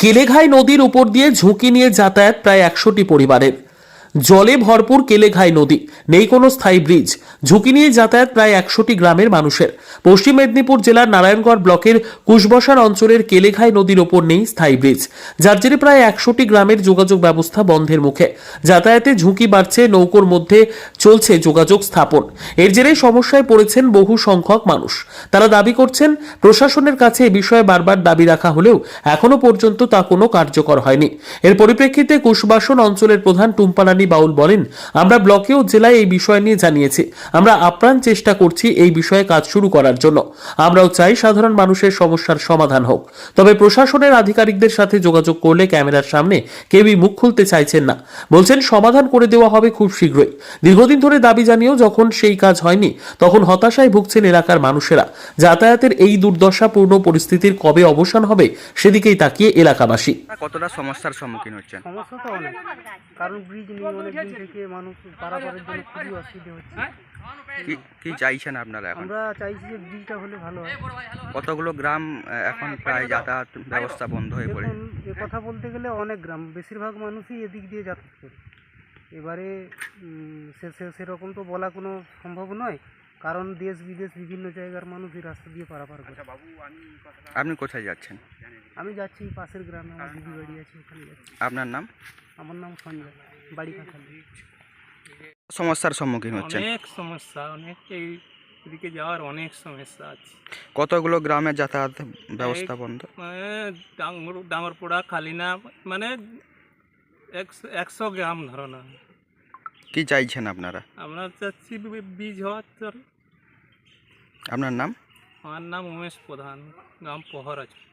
কেলেঘাই নদীর উপর দিয়ে ঝুঁকি নিয়ে যাতায়াত প্রায় একশোটি পরিবারের। জলে ভরপুর কেলেঘাই নদী, নেই কোনো স্থায়ী ব্রিজ। ঝুঁকি নিয়ে যাতায়াত প্রায় একশোটি গ্রামের মানুষের। পশ্চিম মেদিনীপুর জেলার নারায়ণগড় ব্লকের কুশবসার অঞ্চলের কেলেঘাই নদীর ওপর নেই স্থায়ী ব্রিজ। যার জেরে প্রায় একশোটি গ্রামের যোগাযোগ ব্যবস্থা বন্ধের মুখে। যাতায়াতে ঝুঁকি বাড়ছে, নৌকোর মধ্যে চলছে যোগাযোগ স্থাপন। এর জেরে সমস্যায় পড়েছেন বহু সংখ্যক মানুষ। তারা দাবি করছেন, প্রশাসনের কাছে এ বিষয়ে বারবার দাবি রাখা হলেও এখনও পর্যন্ত তা কোনো কার্যকর হয়নি। এর পরিপ্রেক্ষিতে কুশবাসন অঞ্চলের প্রধান টুম্পানানি বাউল বলেন আমরা ব্লকে ও জেলায় এই বিষয় নিয়ে জানিয়েছি। আমরা আপ্রাণ চেষ্টা করছি এই বিষয়ে কাজ শুরু করার জন্য। আমরাও চাই সাধারণ মানুষের সমস্যার সমাধান হোক। তবে প্রশাসনের আধিকারিকদের সাথে যোগাযোগ করলে ক্যামেরার সামনে কেউই মুখ খুলতে চাইছেন না। বলছেন সমাধান করে দেওয়া হবে খুব শীঘ্রই। দীর্ঘদিন ধরে দাবি জানিয়েও যখন সেই কাজ হয়নি তখন হতাশায় ভুগছেন এলাকার মানুষেরা। যাতায়াতের এই দুর্দশাপূর্ণ পরিস্থিতির কবে অবসান হবে সেদিকেই তাকিয়ে এলাকাবাসী। কতটা সমস্যার সম্মুখীন হচ্ছেন? সমস্যা তো অনেক। কারণ ব্রিজ নিয়ে অনেক দিন থেকে মানুষ পারাপারের জন্য খুবই অসুবিধা হচ্ছে? কি কি চাইছেন আপনারা এখন? আমরা চাইছি যে ব্রিজটা হলে ভালো হয়। কতগুলো গ্রাম এখন প্রায় যাতায়াত ব্যবস্থা বন্ধ হয়ে পড়ে। এ কথা বলতে গেলে অনেক গ্রাম বেশিরভাগ মানুষই এদিক দিয়ে যাতায়াত করে। এবারে সে সে- সেরকম তো বলা কোনো সম্ভব নয় কারণ দেশ বিদেশ বিভিন্ন জায়গার মানুষ এই রাস্তা দিয়ে পারাপার করে। আপনি কোথায় যাচ্ছেন? আমি যাচ্ছি পাশের গ্রামে আমার দিদি বাড়ি আছে ওখানে যাচ্ছি। আপনার নাম? আমার নাম সঞ্জয়। বাড়ি কাঁঠালি। সমস্যার সম্মুখীন হচ্ছেন। অনেক সমস্যা অনেক এই এদিকে যাওয়ার অনেক সমস্যা আছে। কতগুলো গ্রামের যাতায়াত ব্যবস্থা বন্ধ? মানে ডাঙ্গর ডাঙ্গরপোড়া খালিনা মানে একশো একশো গ্রাম ধরো না। কি চাইছেন আপনারা? আমরা চাচ্ছি বি- বীজ হওয়ার তোর আপনার নাম? আমার নাম উমেশ প্রধান গ্রাম পহর আছে